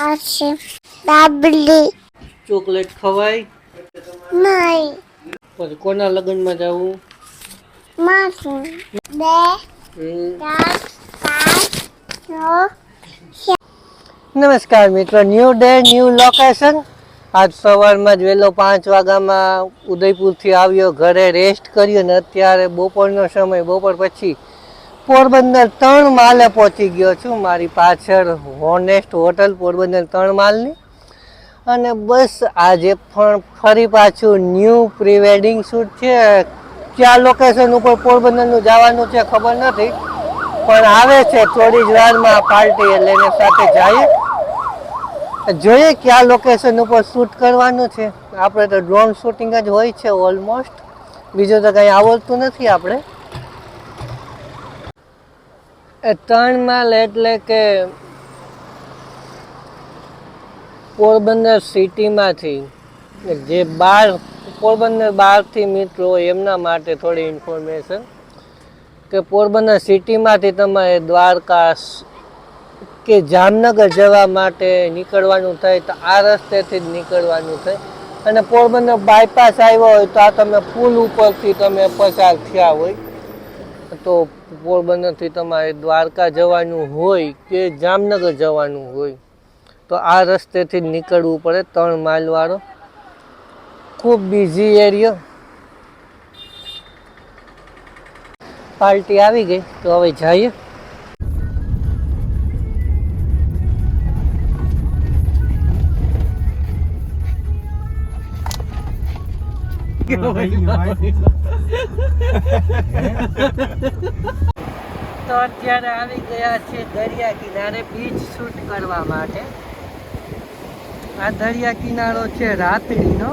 આ બાબલી ચોકલેટ ખવાય? નહીં. પછી કોના લગ્નમાં જવું? માસું. બે ચાર પાંચ છ નમસ્કાર મિત્રો ન્યૂ ડે ન્યૂ લોકેશન. આજ સવારમાં જ વહેલો પાંચ વાગ્યામાં ઉદયપુરથી આવ્યો ઘરે રેસ્ટ કર્યો ને અત્યારે બપોરનો સમય બપોર પછી પોરબંદર ત્રણ માલે પહોંચી ગયો છું. મારી પાછળ હોનેસ્ટ હોટલ પોરબંદર ત્રણ માલની. અને બસ આજે પણ ફરી પાછું ન્યૂ પ્રી વેડિંગ શૂટ છે. ક્યાં લોકેશન ઉપર પોરબંદરનું જવાનું છે ખબર નથી. પણ આવે છે થોડી જ વારમાં પાર્ટી એને સાથે જઈએ. જોઈએ કયા લોકેશન ઉપર શૂટ કરવાનું છે. આપણે તો ડ્રોન શૂટિંગ જ હોય છે ઓલમોસ્ટ બીજું તો કંઈ આવડતું નથી આપણે. એ ત્રણ માલ એટલે કે પોરબંદર સિટીમાંથી જે બાર, પોરબંદર બહારથી મિત્રો એમના માટે થોડી ઇન્ફોર્મેશન કે પોરબંદર સિટીમાંથી તમારે દ્વારકા કે જામનગર જવા માટે નીકળવાનું થાય તો આ રસ્તેથી જ નીકળવાનું થાય. અને પોરબંદર બાયપાસ આવ્યો હોય તો આ તમે પુલ ઉપરથી તમે પસાર થયા હોય. તો પોરબંદરથી તમારે દ્વારકા જવાનું હોય કે જામનગર જવાનું હોય, તો આ રસ્તેથી જ નીકળવું પડે ત્રણ માઇલવાળો ખૂબ બિઝી એરિયો પાર્ટી આવી ગઈ, તો હવે જઈએ. તો અત્યારે આવી ગયા છે દરિયા કિનારે બીચ શૂટ કરવા માટે. આ દરિયા કિનારો છે રાત્રિનો.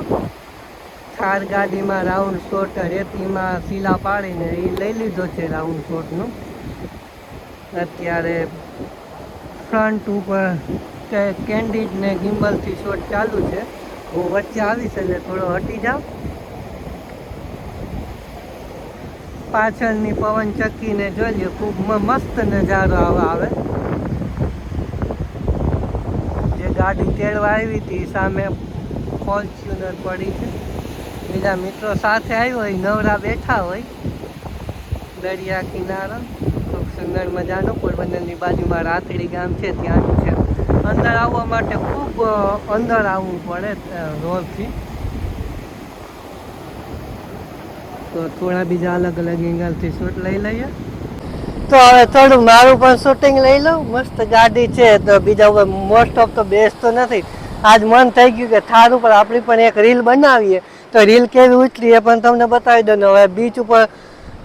થાર ગાડીમાં રાઉન્ડ શોટ રેતીમાં શીલા પાડીને એ લઈ લીધો છે રાઉન્ડ શોટનો અત્યારે ફ્રન્ટ ઉપર કેન્ડિડ ને ગિમ્બલથી શોટ ચાલુ છે. હું વચ્ચે આવીશ એટલે થોડો હટી જાઉં. પાછળની પવન ચક્કીને જોઈએ ખૂબ મસ્ત નજારો આવા આવે. જે ગાડી તેડવા આવી હતી સામે ફોર્ચ્યુનર પડી છે. બીજા મિત્રો સાથે આવ્યો હોય, નવરા બેઠા હોય, દરિયા કિનારો. ખૂબ સુંદર મજાનો પોરબંદરની બાજુમાં રાતડી ગામ છે, ત્યાંનું છે. અંદર આવવા માટે ખૂબ અંદર આવવું પડે રોડથી. તો થોડા બીજા અલગ અલગ એંગલથી શૂટ લઈ લઈએ. તો હવે થોડું મારું પણ શૂટિંગ લઈ લઉં. મસ્ત ગાડી છે તો બીજા મોસ્ટ ઓફ તો બેસ્ટ તો નથી. આજ મન થઈ ગયું કે થાર ઉપર આપણી પણ એક રીલ બનાવીએ. તો રીલ કેવી ઉતરી એ પણ તમને બતાવી દઉં હવે બીચ ઉપર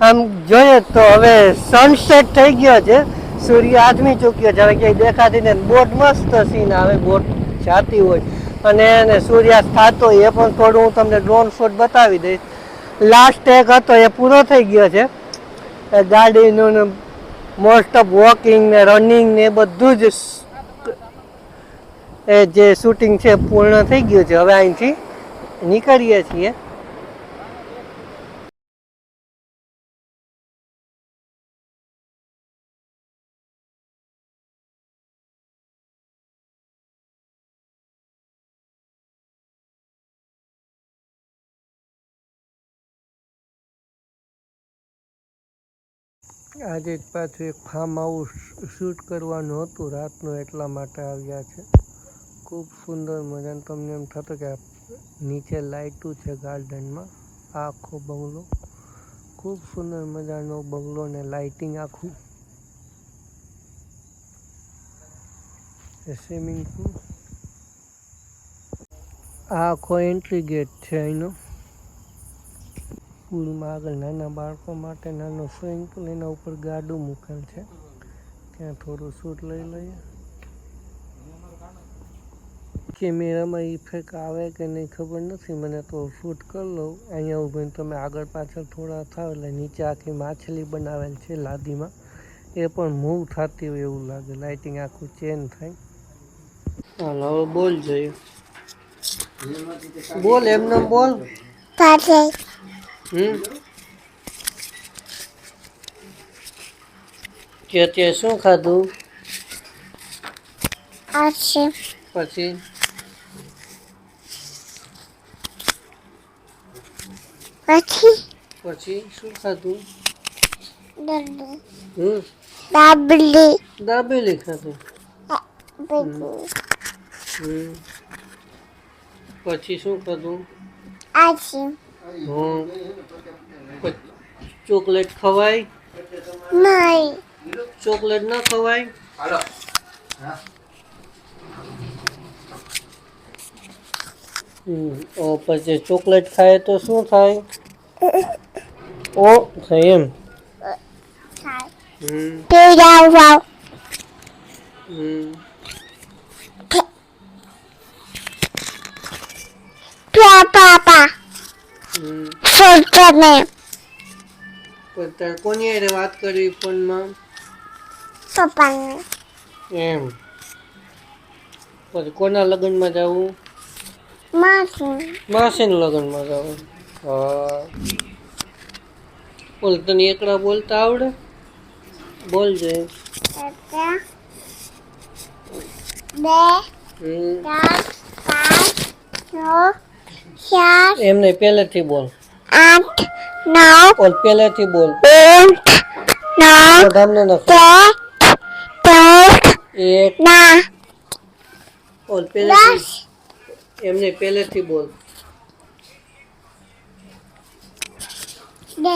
આમ જોઈએ તો હવે સનસેટ થઈ ગયો છે. સૂર્ય આથમી ચૂક્યો છે હવે ક્યાંય દેખાતી ને બોટ મસ્ત સીન આવે, બોટ જાતી હોય. અને એને સૂર્યાસ્ત થતો એ પણ થોડું હું તમને ડ્રોન શોટ બતાવી દઈશ. લાસ્ટ એક હતો, એ પૂરો થઈ ગયો છે. ગાડીનું મોસ્ટ ઓફ વોકિંગ ને રનિંગ ને બધું જ એ જે શૂટિંગ છે પૂર્ણ થઈ ગયું છે. હવે અહીંથી નીકળીએ છીએ. આજે જ પાછું એક ફાર્મ હાઉસ શૂટ કરવાનું હતું. રાતનું એટલા માટે આવ્યા છે. ખૂબ સુંદર મજાનું. તમને એમ થતું કે નીચે લાઇટું છે ગાર્ડનમાં. આખો બંગલો. ખૂબ સુંદર મજાનો બંગલો ને લાઇટિંગ આખું. સ્વિમિંગ પુલ આ આખો એન્ટ્રી ગેટ છે અહીંનો. પુલમાં આગળ નાના બાળકો માટે નાનો સ્વિમિંગ પુલ એના ઉપર ગાડું મૂકેલ છે. ત્યાં થોડું શૂટ લઈ લઈએ. કેમેરામાં ઇફેક્ટ આવે કે નહીં ખબર નથી. મને તો શૂટ કરી લઉં. અહીંયા ઊભીને તમે આગળ પાછળ થોડા થાવ એટલે નીચે આખી માછલી બનાવેલ છે લાદીમાં. એ પણ મૂવ થતી હોય એવું લાગે. લાઇટિંગ આખું ચેન્જ થાય. હાલો, હવે બોલ જોઈએ બોલ, એમને બોલ. કે તે શું ખાધું? પછી? પછી? પછી શું ખાધું? હમ? દાબલી. દાબેલી ખાધું. પછી શું ખાધું? આશે હમ પછી ચોકલેટ ખવાય નહીં ચોકલેટ ન ખવાય હમ ઓ પછી ચોકલેટ ખાય તો શું થાય ઓ થાય એમ થાય હમ પીડા વાવ હમ સોચને પણ તારે કોની હારે વાત કરી ફોનમાં? પપ્પાને એમ. પછી કોના લગ્નમાં જવું? માસી. માસીના લગ્નમાં જવું. હા. બોલ તને એકડા બોલતા આવડે? બોલજે બે ચાર પાંચ છ સાત એમને પહેલેથી બોલ. આઠ નવ બોલ પહેલેથી બોલ. આઠ નવ બધાને નથી સાત આઠ એક. ના. બોલ પહેલેથી. એમને પહેલેથી બોલ. બે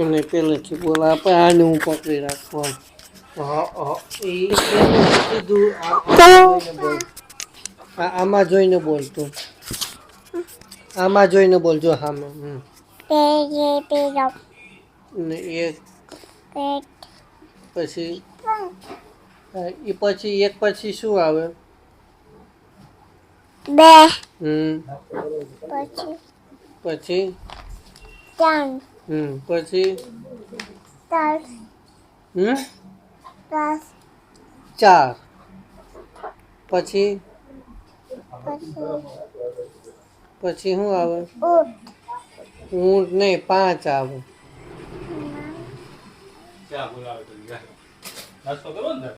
એમને પહેલેથી બોલ. આપણે આને હું પકડી રાખવા હા એ કીધું બોલ. આમાં જોઈને બોલ તું આમાં જોઈને બોલજો હા હમ. ને એક પછી એ પછી એક પછી શું આવે? બે. હમ. પછી પછી? ત્રણ. હમ પછી? ચાર. હમ? ચાર. પછી? પછી પછી શું આવે? ઉઠ ઊંટ નહીં પાંચ આવે. ચા બોલાવે તો જા. નાસ્તો કરો ને